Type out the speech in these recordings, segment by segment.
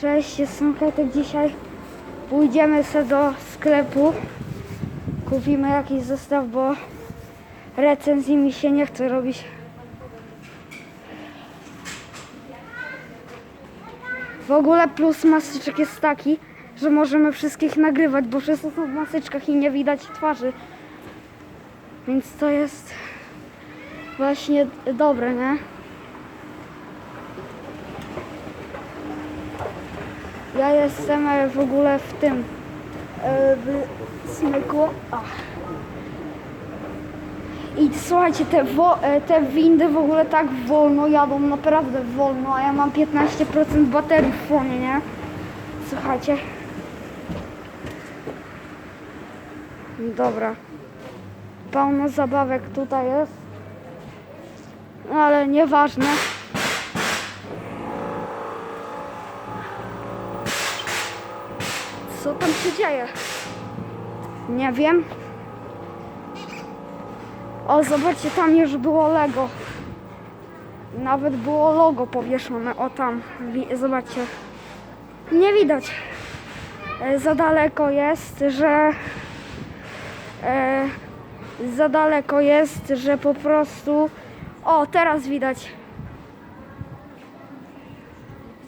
Cześć, jestem Kajtek. Dzisiaj pójdziemy sobie do sklepu. Kupimy jakiś zestaw, bo recenzji mi się nie chce robić. W ogóle plus maseczek jest taki, że możemy wszystkich nagrywać, bo wszyscy są w maseczkach i nie widać twarzy. Więc to jest właśnie dobre, nie? Ja jestem e, w ogóle w tym e, w smyku. Ach. I słuchajcie, te, wo, e, te windy w ogóle tak wolno jadą, naprawdę wolno, a ja mam 15% baterii w fonie, nie? Słuchajcie. Dobra. Pełno zabawek tutaj jest. No, ale nieważne. Co tam się dzieje? Nie wiem. O, zobaczcie, tam już było Lego. Nawet było logo powieszone. O, tam. Zobaczcie. Nie widać. E, za daleko jest, że... E, za daleko jest, że po prostu... O, teraz widać.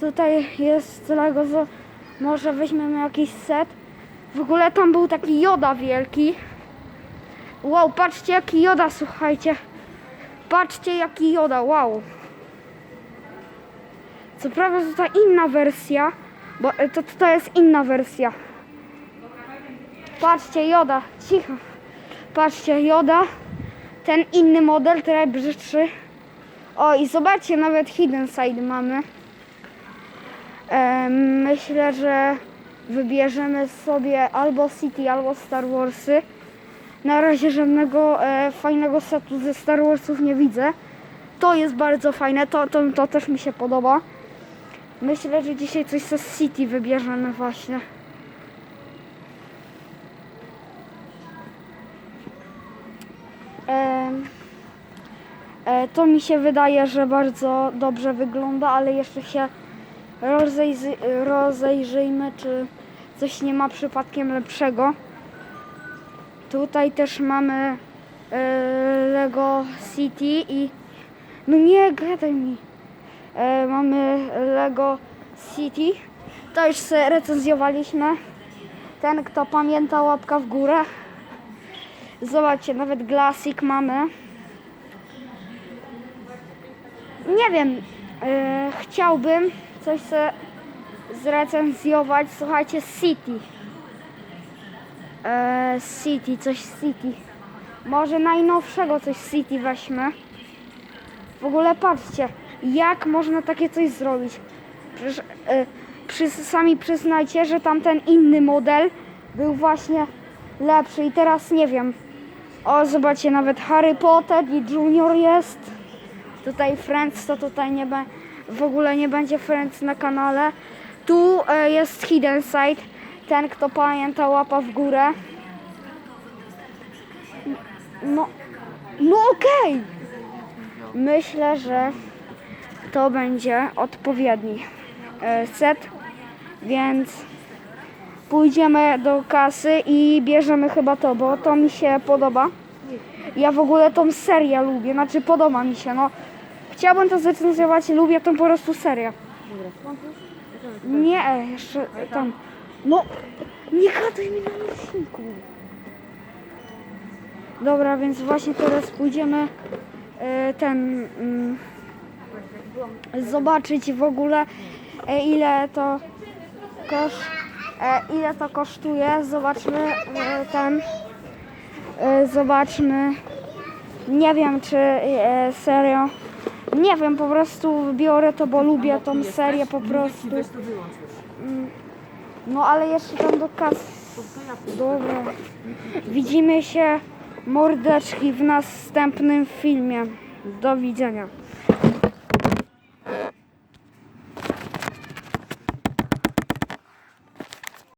Tutaj jest Lego. Może weźmiemy jakiś set. W ogóle tam był taki Joda wielki. Wow, patrzcie jaki Joda, słuchajcie. Patrzcie jaki Joda, wow. Co prawda to ta inna wersja, bo e, to, to jest inna wersja. Patrzcie, Joda, cicho. Patrzcie, Joda, ten inny model, trochę brzydszy. O i zobaczcie, nawet Hidden Side mamy. Myślę, że wybierzemy sobie albo City, albo Star Warsy. Na razie żadnego e, fajnego setu ze Star Warsów nie widzę. To jest bardzo fajne, to, to, to też mi się podoba. Myślę, że dzisiaj coś ze City wybierzemy właśnie. E, to mi się wydaje, że bardzo dobrze wygląda, ale jeszcze się rozejrzy, rozejrzyjmy, czy coś nie ma przypadkiem lepszego. Tutaj też mamy e, Lego City i no nie gadaj mi. E, mamy Lego City. To już recenzjowaliśmy. Ten kto pamięta łapka w górę. Zobaczcie, nawet Classic mamy. Nie wiem, e, chciałbym coś sobie zrecenzjować. Słuchajcie, City. E, City, coś City. Może najnowszego coś City weźmy. W ogóle patrzcie, jak można takie coś zrobić. Przecież e, przy, sami przyznajcie, że tamten inny model był właśnie lepszy i teraz nie wiem. O, zobaczcie, nawet Harry Potter i Junior jest. Tutaj Friends, to tutaj nie be, w ogóle nie będzie Friends na kanale. Tu e, jest Hidden Side. Ten, kto pamięta, łapa w górę. No, no okej. Myślę, że to będzie odpowiedni e, set, więc pójdziemy do kasy i bierzemy chyba to, bo to mi się podoba. Ja w ogóle tą serię lubię, znaczy podoba mi się, no. Chciałbym to zrecenzować, lubię tą po prostu serię. Nie, e, jeszcze tam. No, nie gadaj mi na nośniku. Dobra, więc właśnie teraz pójdziemy e, ten mm, zobaczyć w ogóle e, ile to kosz, ile to kosztuje. Zobaczmy ten zobaczmy. Nie wiem czy serio. Nie wiem, po prostu biorę to, bo lubię tą serię po prostu. Mm, No ale jeszcze tam do kasy. Dobra. Widzimy się mordeczki w następnym filmie. Do widzenia.